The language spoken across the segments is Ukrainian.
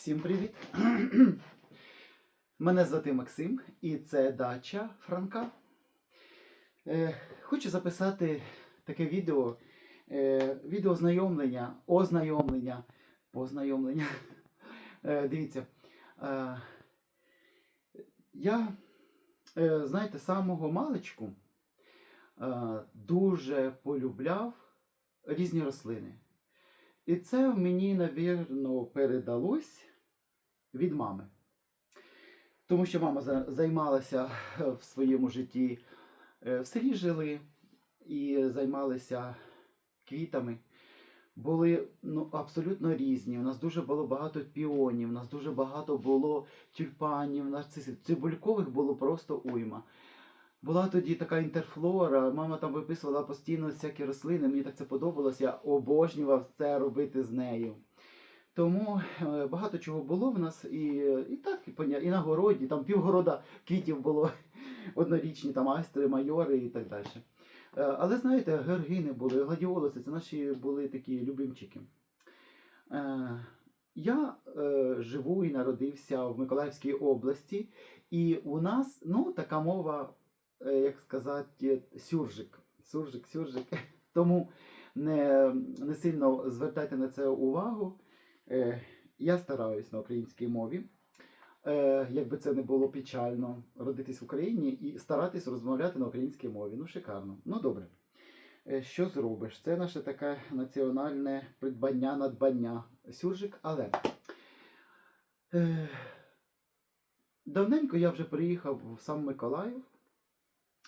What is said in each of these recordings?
Всім привіт! Мене звати Максим і це дача Франка. Е, хочу записати таке відео, е, відео знайомлення, ознайомлення, познайомлення. Е, дивіться, е, я, е, знаєте, самого маличку е, дуже полюбляв різні рослини. І це мені, навірно, передалось від мами. Тому що мама займалася е, в своєму житті, е, в селі жили і займалися квітами. Були ну, абсолютно різні. У нас дуже було багато піонів, у нас дуже багато було тюльпанів, нарцисів. Цибулькових було просто уйма. Була тоді така інтерфлора, мама там виписувала постійно всякі рослини, мені так це подобалось, я обожнював це робити з нею. Тому е, багато чого було в нас, і, і так, і, на городі, там півгорода квітів було однорічні, там айстри, майори і так далі. Е, Але знаєте, георгини були, гладіолуси, це наші були такі любимчики. Е, Я живу і народився в Миколаївській області, і у нас ну, така мова як сказати, сюржик. Сюржик, сюржик. Тому не, не сильно звертайте на це увагу. Е, Я стараюсь на українській мові. Е, Якби це не було печально, родитись в Україні і старатись розмовляти на українській мові. Ну, шикарно. Ну, добре. Е, Що зробиш? Це наше таке національне придбання, надбання. Сюржик, але. Давненько я вже приїхав в сам Миколаїв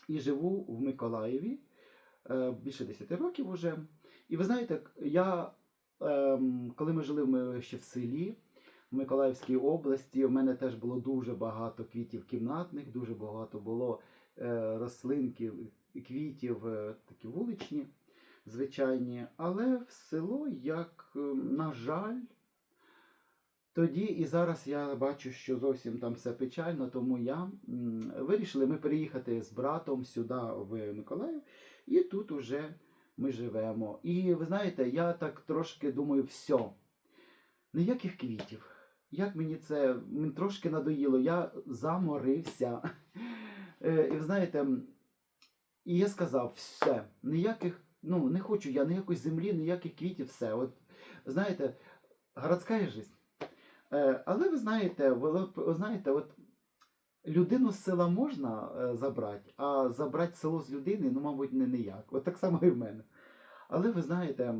і живу в Миколаєві більше 10 років уже. І ви знаєте, я, коли ми жили ми ще в селі, в Миколаївській області, у мене теж було дуже багато квітів кімнатних, дуже багато було е, рослинків, квітів, е, такі вуличні, звичайні. Але в село, як, е, на жаль, тоді і зараз я бачу, що зовсім там все печально, тому я вирішили ми переїхати з братом сюди в Миколаїв, і тут уже ми живемо. І ви знаєте, я так трошки думаю, все, ніяких квітів. Як мені це мені трошки надоїло, я заморився. Е, І ви знаєте, і я сказав, все, ніяких, ну не хочу я ніякої землі, ніяких квітів, все. От знаєте, городська життя. Е, Але ви знаєте, ви, ви знаєте, от людину з села можна е, забрати, а забрати село з людини, ну, мабуть, не ніяк. От так само і в мене. Але ви знаєте,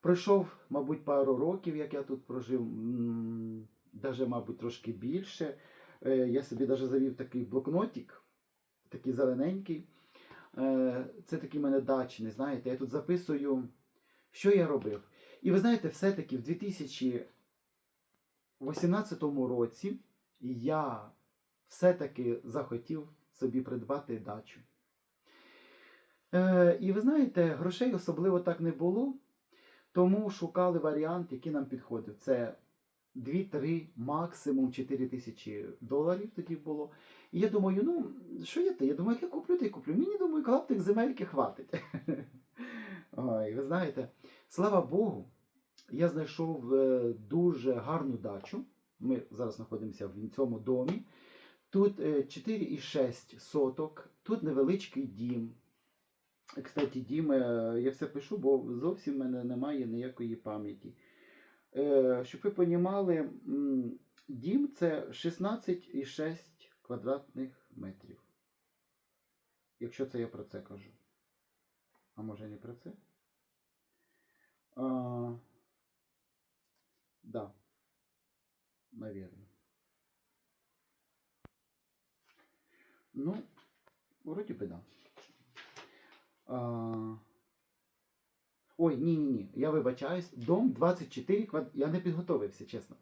пройшов, мабуть, пару років, як я тут прожив, даже, мабуть, трошки більше. Е, Я собі даже завів такий блокнотик, такий зелененький. Е, Це такий мене дачний, знаєте, я тут записую, що я робив. І ви знаєте, все-таки в 2000 у 18-му році я все-таки захотів собі придбати дачу. Е, і ви знаєте, грошей особливо так не було, тому шукали варіант, який нам підходив. Це 2-3, максимум 4 тисячі доларів тоді було. І я думаю, ну, що є те? Я думаю, як я куплю, то й куплю. Мені думаю, клаптик земельки хватить. Ой, ви знаєте, слава Богу, я знайшов е, дуже гарну дачу. Ми зараз знаходимося в цьому домі. Тут е, 4,6 соток, тут невеличкий дім. Кстати, дім, е, я все пишу, бо зовсім в мене немає ніякої пам'яті. Е, Щоб ви розуміли, дім це 16,6 квадратних метрів. Якщо це я про це кажу. А може не про це? А, да. Наверное. Ну, вроде бы да. А... Ой, ні, ні, ні. Я вибачаюсь. Дом 24 квад... Я не підготовився, чесно.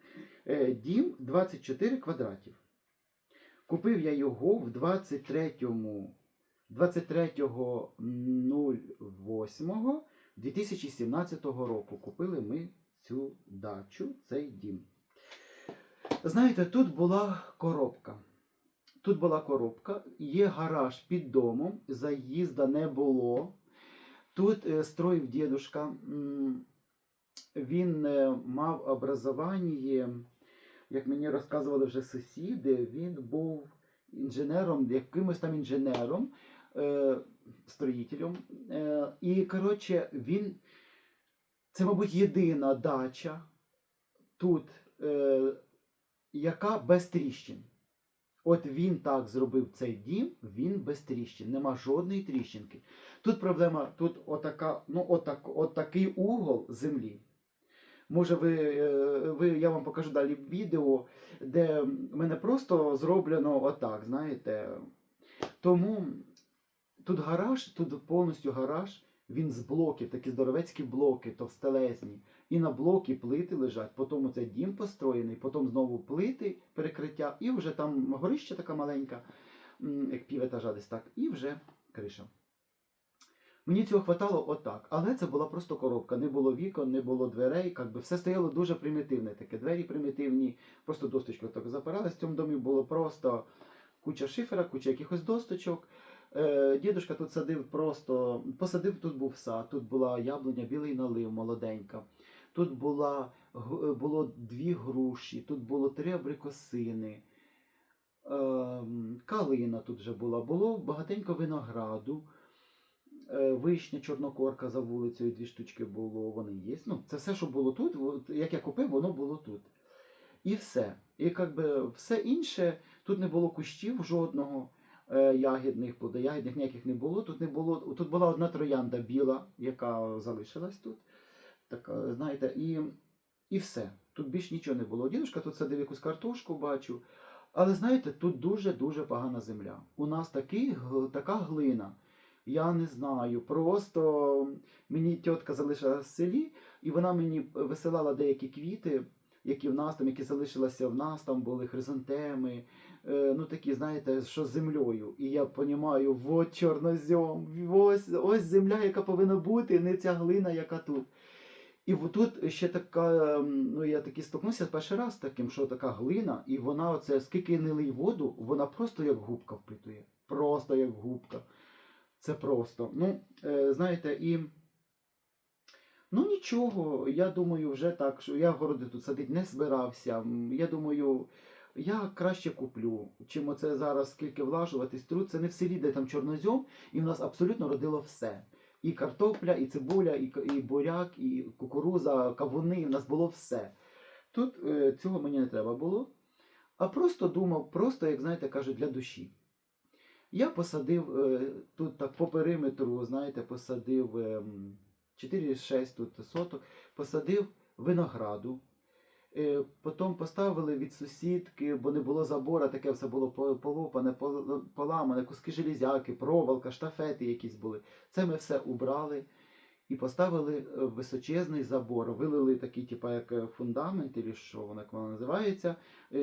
Е, дім 24 квадратів. Купив я його в 23-му 23.08 2017 року. Купили ми цю дачу, цей дім. Знаєте, тут була коробка. Тут була коробка, є гараж під домом, заїзда не було. Тут е, строїв дідушка, він е, мав образування як мені розказували вже сусіди, він був інженером, якимось там інженером, е, строїтелем. Е, і, коротше, він. Це, мабуть, єдина дача тут, е, яка без тріщин. От він так зробив цей дім, він без тріщин, нема жодної тріщинки. Тут проблема, тут отака, ну, отак, отакий угол землі. Може, ви, е, ви, я вам покажу далі відео, де мене просто зроблено отак, знаєте. Тому тут гараж, тут повністю гараж, він з блоків, такі здоровецькі блоки, товстелезні. І на блоки плити лежать, потім оцей дім построєний, потім знову плити, перекриття, і вже там горище така маленька, як піветажа десь так, і вже криша. Мені цього хватало отак, але це була просто коробка. Не було вікон, не було дверей, якби все стояло дуже примітивне таке. Двері примітивні, просто досточку так запирали. В цьому домі було просто куча шифера, куча якихось досточок. Е, дідушка тут садив просто, посадив, тут був сад, тут була яблуня, білий налив, молоденька. Тут була, е, було дві груші, тут було три абрикосини, ем, калина тут вже була, було багатенько винограду, е, вишня, чорнокорка за вулицею, дві штучки було, вони є. Ну, це все, що було тут, як я купив, воно було тут. І все. І якби все інше, тут не було кущів жодного е, ягідних, плодоягідних ніяких не було. Тут не було. Тут була одна троянда біла, яка залишилась тут. Така, знаєте, і, і все. Тут більш нічого не було. Дідушка тут садив якусь картошку, бачу. Але знаєте, тут дуже-дуже погана земля. У нас такий, така глина. Я не знаю. Просто мені тітка залишила в селі, і вона мені висилала деякі квіти, які в нас там, які залишилися в нас, там були хризантеми, е, ну такі, знаєте, що з землею. І я розумію, от чорнозьом, ось, ось земля, яка повинна бути, не ця глина, яка тут. І тут ще така, ем, ну я таки стикнувся перший раз таким, що така глина, і вона оце, скільки не лий воду, вона просто як губка впитує. Просто як губка. Це просто. Ну, е, знаєте, і. Ну нічого, я думаю, вже так, що я городи тут садити не збирався. Я думаю, я краще куплю, чим оце зараз скільки влажуватись труд. Це не в селі, де там чорнозьом, і в нас абсолютно родило все. І картопля, і цибуля, і, і буряк, і кукуруза, кавуни, У нас було все. Тут е, цього мені не треба було. А просто думав, просто, як знаєте, кажуть, для душі. Я посадив е, тут так по периметру, знаєте, посадив ем, 4-6 тут соток, посадив винограду. Е, Потім поставили від сусідки, бо не було забора, таке все було полопане, поламане, куски железяки, проволока, штафети якісь були. Це ми все убрали і поставили е, височезний забор. Вилили такий, типу, як е, фундамент, чи що воно як називається.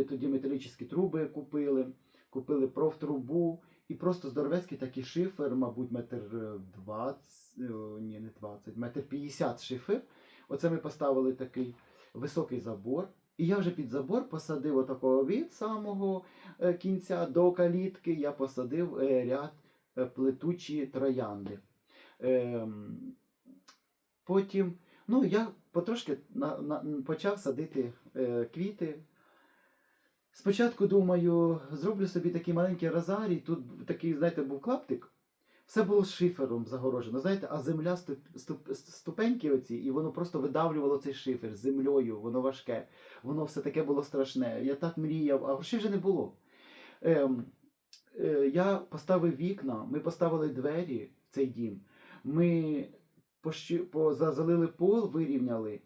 Тоді металічні труби купили, купили профтрубу. І просто здоровецький такий шифер, мабуть, метр е, двадцять, е, ні, не 20, метр 50 шифер. Оце ми поставили такий високий забор. І я вже під забор посадив отакого від самого е, кінця до калітки. Я посадив е, ряд е, плетучі троянди. Ем, Потім, ну, я потрошки почав садити квіти. Спочатку думаю, зроблю собі такий маленький розарій. Тут такий, знаєте, був клаптик. Все було шифером загорожено, знаєте, а земля ступ, ступ, ступеньки оці, і воно просто видавлювало цей шифер з землею, воно важке. Воно все таке було страшне. Я так мріяв, а грошей вже не було. Ем, е, я поставив вікна, ми поставили двері в цей дім. Ми пощі, по, залили пол, вирівняли,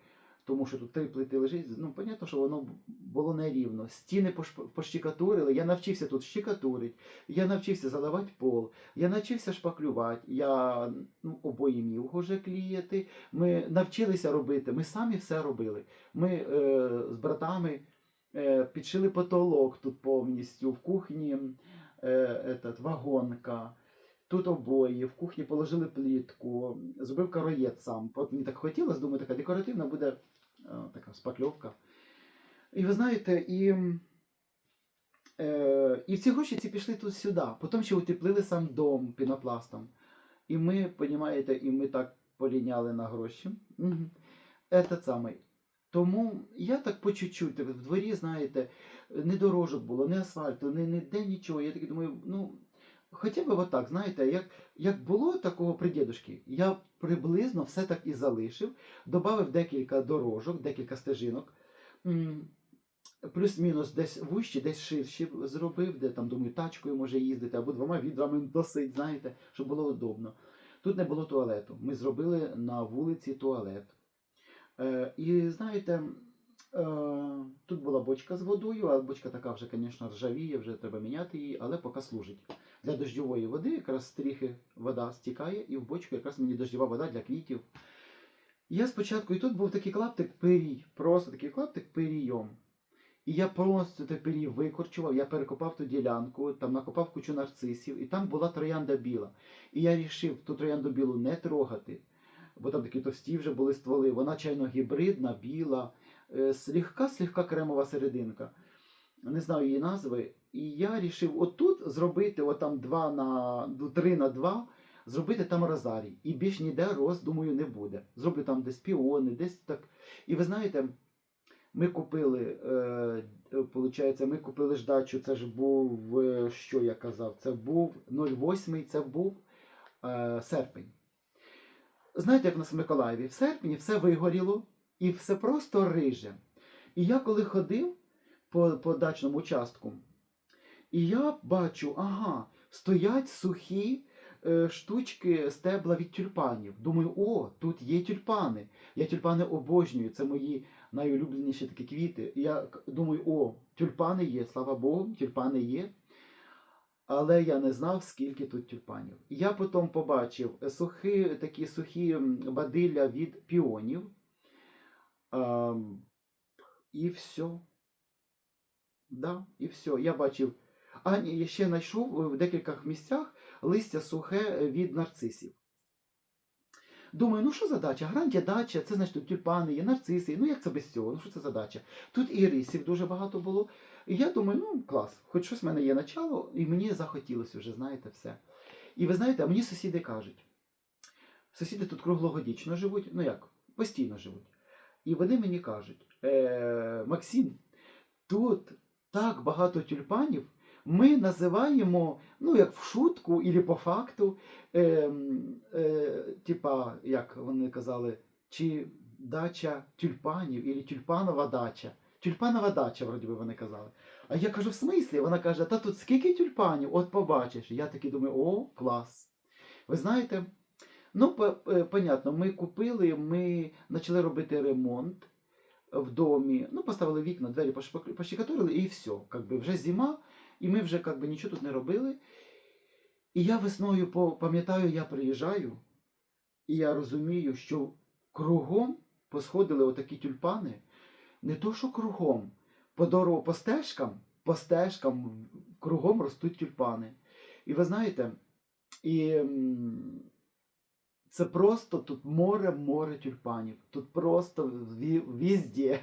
тому що тут три плити лежить. Ну, понятно, що воно було нерівно. Стіни пощикатурили. Я навчився тут щикатурити, я навчився заливати пол, я навчився шпаклювати, я ну, обої міг уже кліяти. Ми навчилися робити, ми самі все робили. Ми е, з братами е, підшили потолок тут повністю, в кухні е, этот, вагонка. Тут обої, в кухні положили плітку, зробив кароєт сам. От мені так хотілося, думаю, така декоративна буде така шпакльовка. І ви знаєте, і, е, і всі гроші ці пішли тут сюди. Потім ще утеплили сам дом пінопластом. І ми, розумієте, і ми так поліняли на гроші. Угу. Этот. Тому я так по чуть-чуть, в дворі, знаєте, не дорожок було, не асфальту, не, не де нічого. Я таки думаю, ну, хоча б отак, знаєте, як, як було такого при дідушки, я приблизно все так і залишив, додав декілька дорожок, декілька стежинок. Плюс-мінус десь вущі, десь ширші зробив, де там, думаю, тачкою може їздити, або двома відрами носить, знаєте, щоб було удобно. Тут не було туалету. Ми зробили на вулиці туалет. Е, і знаєте, тут була бочка з водою, а бочка така вже, звісно, ржавіє, вже треба міняти її, але поки служить. Для дощової води якраз стріхи вода стікає, і в бочку якраз мені дощова вода для квітів. Я спочатку, і тут був такий клаптик пирій, просто такий клаптик пирійом. І я просто той пирій викорчував, я перекопав ту ділянку, там накопав кучу нарцисів, і там була троянда біла. І я вирішив ту троянду білу не трогати, бо там такі товсті вже були стволи. Вона чайно гібридна, біла, е, слегка, слегка кремова серединка. Не знаю її назви. І я вирішив отут зробити, отам 2 на ну, 3 на 2, зробити там розарій. І більш ніде роз, думаю, не буде. Зроблю там десь піони, десь так. І ви знаєте, ми купили, е, ми купили ж дачу, це ж був, е, що я казав, це був 08, це був е, серпень. Знаєте, як у нас в Миколаєві, в серпні все вигоріло і все просто риже. І я коли ходив по, по дачному участку, і я бачу, ага, стоять сухі е, штучки стебла від тюльпанів. Думаю, о, тут є тюльпани. Я тюльпани обожнюю, це мої найулюбленіші такі квіти. Я думаю, о, тюльпани є, слава Богу, тюльпани є. Але я не знав, скільки тут тюльпанів. Я потім побачив сухі, такі сухі бадилля від піонів. Ам, і все. Да, і все. Я бачив. А, ні, я ще знайшов е, в декількох місцях листя сухе е, від нарцисів. Думаю, ну що за дача? Грандія дача, це значить тюльпани, є нарциси. Ну як це без цього? Ну що це за дача? Тут і рисів дуже багато було. І я думаю, ну клас, хоч щось в мене є начало, і мені захотілося вже, знаєте, все. І ви знаєте, а мені сусіди кажуть, сусіди тут круглогодічно живуть, ну як, постійно живуть. І вони мені кажуть, е, Максим, тут так багато тюльпанів, ми називаємо, ну як в шутку, або по факту, е, е, типа, як вони казали, чи дача тюльпанів, або тюльпанова дача. Тюльпанова дача, вроді би вони казали. А я кажу, в смислі? Вона каже, та тут скільки тюльпанів, от побачиш. Я такий думаю, о, клас. Ви знаєте, ну, е, понятно, ми купили, ми почали робити ремонт в домі, ну, поставили вікна, двері пощекотурили, і все. Как би, вже зима, і ми вже как би, нічого тут не робили. І я весною пам'ятаю, я приїжджаю, і я розумію, що кругом посходили отакі тюльпани. Не то, що кругом, по дорогу, по стежкам, по стежкам кругом ростуть тюльпани. І ви знаєте, і це просто тут море, море тюльпанів. Тут просто ві- візде.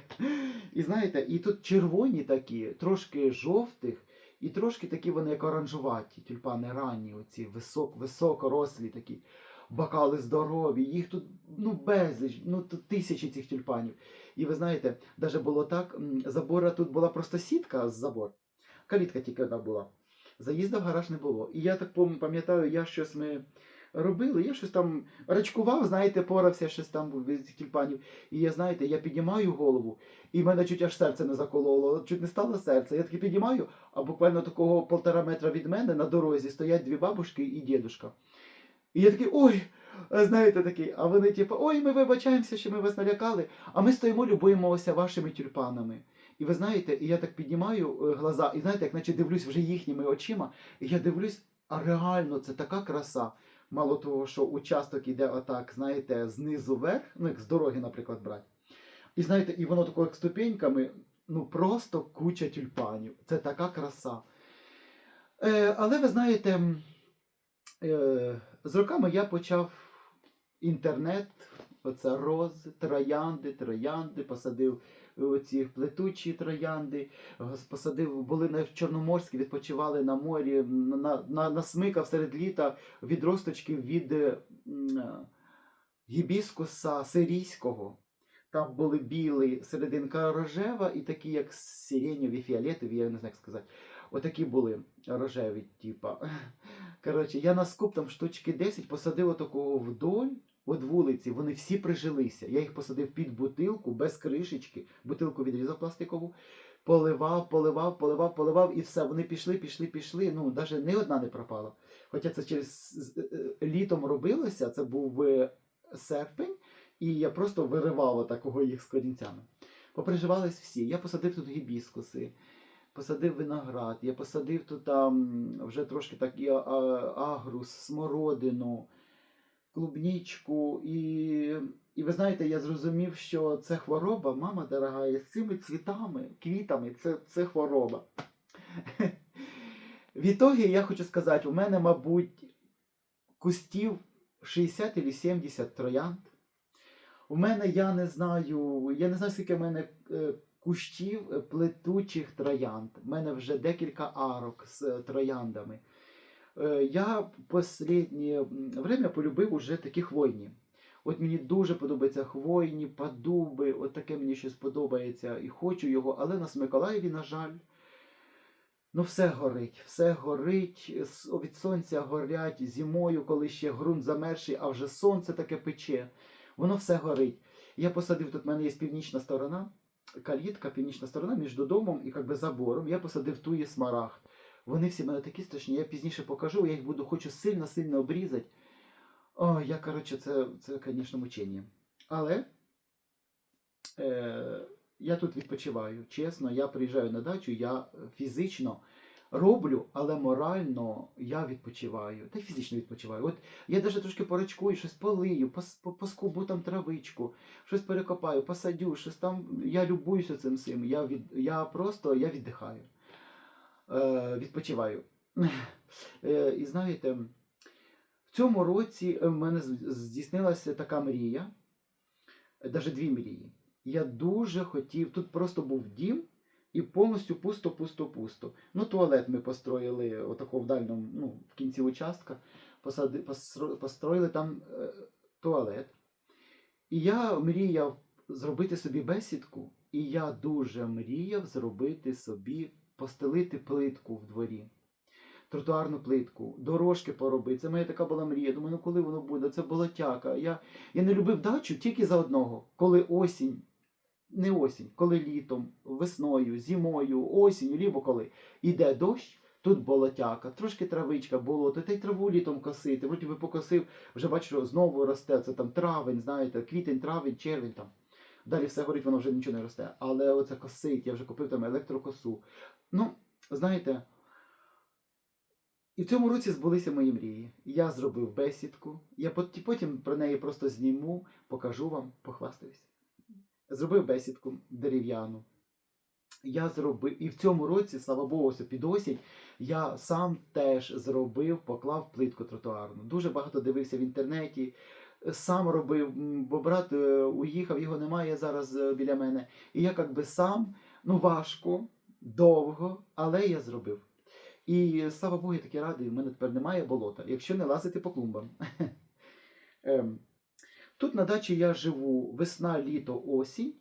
І знаєте, і тут червоні такі, трошки жовтих, і трошки такі вони як оранжуваті, тюльпани ранні, оці висок, високорослі такі. Бокали здорові, їх тут ну безліч, ну тут тисячі цих тюльпанів. І ви знаєте, навіть було так, забора тут була просто сітка з забор. Калітка тільки одна була. Заїзда в гараж не було. І я так пам'ятаю, я щось ми робили, я щось там рачкував, знаєте, порався щось там цих тюльпанів. І я, знаєте, я піднімаю голову, і в мене чуть аж серце не закололо, чуть не стало серце. Я таки піднімаю, а буквально такого полтора метра від мене на дорозі стоять дві бабушки і дідушка. І я такий, ой, знаєте такий, а вони типу, ой, ми вибачаємося, що ми вас налякали, а ми стоїмо, любуємося вашими тюльпанами. І ви знаєте, і я так піднімаю е, глаза, і знаєте, як наче дивлюсь вже їхніми очима, і я дивлюсь, а реально це така краса. Мало того, що участок іде отак, знаєте, знизу вверх, ну як з дороги, наприклад, брати. І знаєте, і воно тако як ступеньками, ну просто куча тюльпанів. Це така краса. Е, але ви знаєте, е, з роками я почав інтернет, оце роз, троянди, троянди, посадив оці плетучі троянди, посадив, були на Чорноморській, відпочивали на морі, на, на, насмикав серед літа відросточки від е, е, гібіскуса сирійського. Там були білі, серединка рожева і такі, як сиренєві, фіолетові, я не знаю, як сказати. Отакі були рожеві, типа. Коротше, я на скуп там штучки 10 посадив отакого вдоль от вулиці. Вони всі прижилися. Я їх посадив під бутилку без кришечки. Бутилку відрізав пластикову, поливав, поливав, поливав, поливав, і все. Вони пішли, пішли, пішли. Ну, навіть не одна не пропала. Хоча це через е, літом робилося, це був е, серпень, і я просто виривав такого їх з корінцями. Поприживались всі. Я посадив тут гібіскуси, посадив виноград, я посадив тут там вже трошки так агрус, смородину, клубнічку. І, і ви знаєте, я зрозумів, що це хвороба, мама дорога, з цими цвітами, квітами, це, це хвороба. Відтоді я хочу сказати, у мене, мабуть, кустів 60 чи 70 троянд. У мене я не знаю, я не знаю, скільки в мене е, кущів плетучих троянд. У мене вже декілька арок з трояндами. Е, Я останнє время полюбив уже такі хвойні. От мені дуже подобаються хвойні, падуби, от таке мені щось подобається і хочу його, але на Миколаєві, на жаль, ну все горить, все горить, від сонця горять зимою, коли ще ґрунт замерший, а вже сонце таке пече. Воно все горить. Я посадив, тут в мене є північна сторона, калітка, північна сторона між домом і как би, забором. Я посадив туї смарагд. Вони всі в мене такі страшні. Я пізніше покажу, я їх буду хочу сильно-сильно обрізати. О, я, коротше, це, це, звісно, мучення. Але е, я тут відпочиваю. Чесно, я приїжджаю на дачу, я фізично роблю, але морально я відпочиваю. Та й фізично відпочиваю. От я навіть трошки порачкую, щось полию, пос, по- поскубу там травичку, щось перекопаю, посадю, щось там. Я любуюся цим всім. Я, від, я просто я віддихаю. Е, відпочиваю. Е, і знаєте, в цьому році в мене здійснилася така мрія, навіть дві мрії. Я дуже хотів, тут просто був дім, і повністю пусто, пусто, пусто. Ну, туалет ми построїли отако в дальному, ну, в кінці участка, посади, постро- построїли там е, туалет. І я мріяв зробити собі бесідку, і я дуже мріяв зробити собі, постелити плитку в дворі. Тротуарну плитку, дорожки поробити. Це моя така була мрія. Думаю, ну коли воно буде? Це болотяка. Я, я не любив дачу тільки за одного, коли осінь не осінь, коли літом, весною, зимою, осінню, лібо коли іде дощ, тут болотяка, трошки травичка, болото, та й траву літом косити. Вроді би покосив, вже бачу, знову росте. Це там травень, знаєте, квітень, травень, червень там. Далі все горить, воно вже нічого не росте. Але оце косить, я вже купив там електрокосу. Ну, знаєте. І в цьому році збулися мої мрії. Я зробив бесідку. Я потім про неї просто зніму, покажу вам, похвастаюсь зробив бесідку дерев'яну. Я зробив, і в цьому році, слава Богу, під осінь, я сам теж зробив, поклав плитку тротуарну. Дуже багато дивився в інтернеті, сам робив, бо брат е, уїхав, його немає зараз е, біля мене. І я як би сам, ну важко, довго, але я зробив. І слава Богу, я такий радий, в мене тепер немає болота, якщо не лазити по клумбам. Ем, Тут на дачі я живу весна, літо, осінь.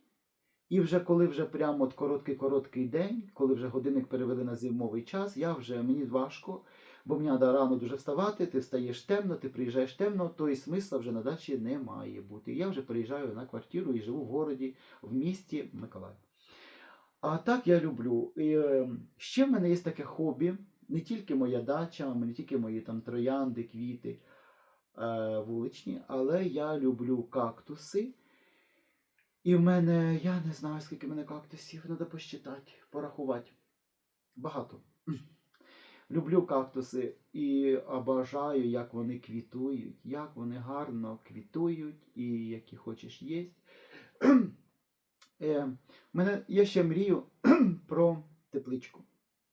І вже коли вже прямо от короткий-короткий день, коли вже годинник перевели на зимовий час, я вже мені важко, бо мені треба рано дуже вставати, ти встаєш темно, ти приїжджаєш темно, то і смисла вже на дачі не має бути. Я вже приїжджаю на квартиру і живу в городі, в місті Миколаїв. А так я люблю. І, е, ще в мене є таке хобі, не тільки моя дача, не тільки мої там троянди, квіти е, вуличні, але я люблю кактуси. І в мене, я не знаю, скільки в мене кактусів, треба посчитати, порахувати. Багато. Люблю кактуси і обожаю, як вони квітують, як вони гарно квітують і які хочеш їсти. Е, мене я ще мрію про тепличку.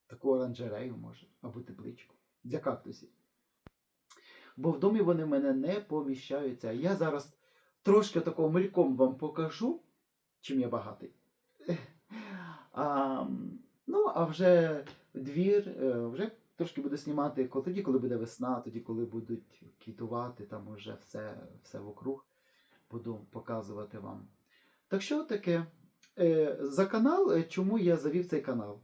Таку оранжерею може, або тепличку для кактусів. Бо в домі вони в мене не поміщаються. Я зараз трошки такого мельком вам покажу, чим я багатий. А, ну, а вже двір, е, вже трошки буду знімати тоді, коли буде весна, тоді, коли будуть квітувати, там уже все, все вокруг. Буду показувати вам. Так що таке? Е, за канал, е, чому я завів цей канал?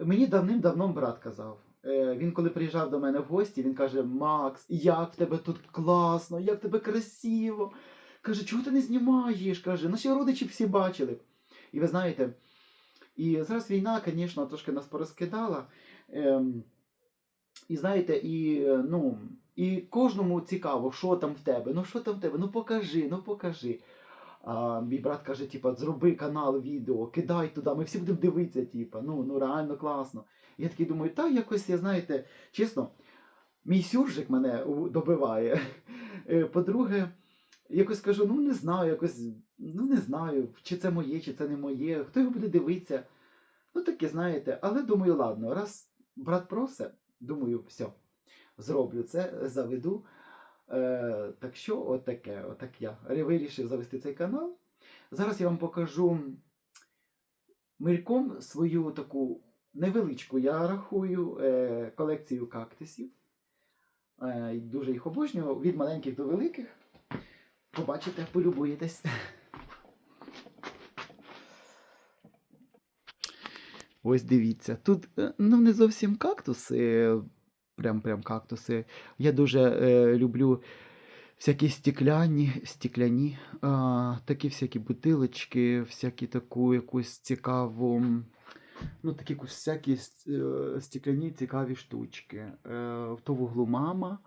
Мені давним-давно брат казав. Е, він коли приїжджав до мене в гості, він каже: Макс, як в тебе тут класно, як в тебе красиво. Каже, чого ти не знімаєш? Каже, наші родичі всі бачили. І ви знаєте, і зараз війна, звісно, трошки нас порозкидала. Ем, і знаєте, і, ну, і кожному цікаво, що там в тебе, ну що там в тебе, ну покажи, ну покажи. А мій брат каже, типа, зроби канал відео, кидай туди, ми всі будемо дивитися, типа, ну, ну реально класно. Я такий думаю, та якось, я знаєте, чесно, мій сюржик мене добиває. Е, По-друге, якось кажу, ну не знаю, якось, ну не знаю, чи це моє, чи це не моє, хто його буде дивитися. Ну таке, знаєте, але думаю, ладно, раз брат просить, думаю, все, зроблю це, заведу. Е, так що, отаке, отак я вирішив завести цей канал. Зараз я вам покажу мельком свою таку невеличку, я рахую, е, колекцію кактусів. Е, дуже їх обожнюю, від маленьких до великих. Побачите, полюбуєтесь. Ось дивіться. Тут ну, не зовсім кактуси, прям прям кактуси. Я дуже е, люблю всякі стекляні, стекляні, а, такі всякі бутилочки, всякі таку якусь цікаву. Ну, такі всякі е, стекляні цікаві штучки. Е, в то в углу мама,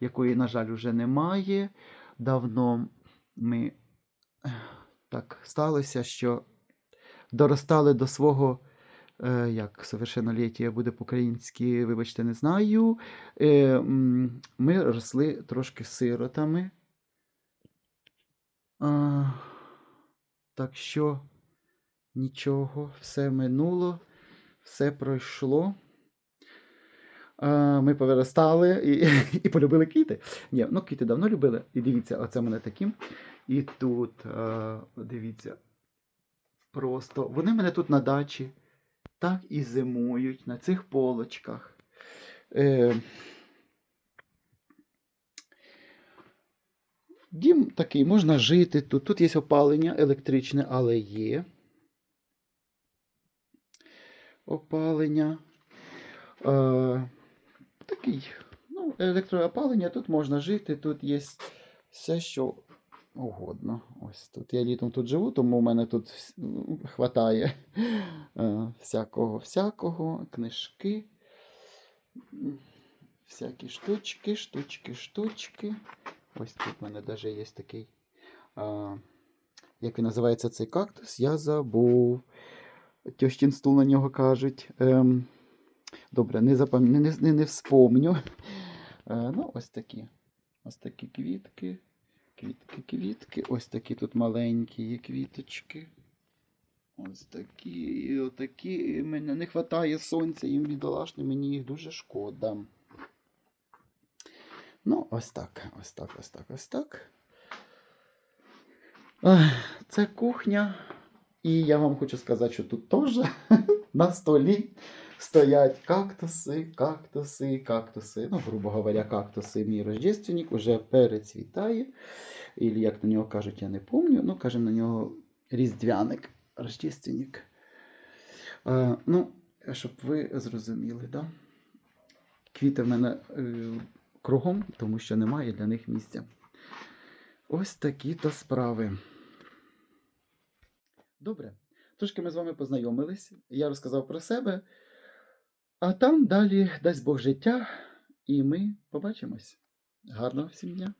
якої, на жаль, вже немає. Давно ми е, так сталося, що доростали до свого. Е, як совершенноліття буде по-українськи, вибачте, не знаю. Е, ми росли трошки сиротами. Так що нічого, все минуло, все пройшло. Ми повиростали і, і полюбили квіти. Ні, ну квіти давно любили. І дивіться, оце мене такі. І тут, е, дивіться, просто вони мене тут на дачі так і зимують на цих полочках. Е, Дім такий, можна жити тут. Тут є опалення електричне, але є. Опалення. Е, такий, ну, електроопалення, тут можна жити, тут є все, що угодно. Ось тут я літом тут живу, тому в мене тут ну, хватає е, всякого, всякого, книжки, всякі штучки, штучки, штучки. Ось тут в мене навіть є такий. А, як він називається цей кактус? Я забув. Тьощин стул на нього кажуть. Ем, добре, не, запам... не, не, не вспомню. Е, ну, ось такі. Ось такі квітки. Квітки, квітки. Ось такі тут маленькі є квіточки. Ось такі, і отакі. І Мене не вистачає сонця, їм бідолашне, мені їх дуже шкода. Ну, ось так, ось так, ось так, ось так. Це кухня. І я вам хочу сказати, що тут теж на столі стоять кактуси, кактуси, кактуси. Ну, грубо говоря, кактуси. Мій рождественник уже перецвітає. Ілі як на нього кажуть, я не пам'ятаю. Ну, кажемо на нього різдвяник, рождественник. Е, ну, щоб ви зрозуміли, да? Квіти в мене е, кругом, тому що немає для них місця. Ось такі то справи. Добре. Трошки ми з вами познайомились. Я розказав про себе. А там далі дасть Бог життя, і ми побачимось. Гарного всім дня!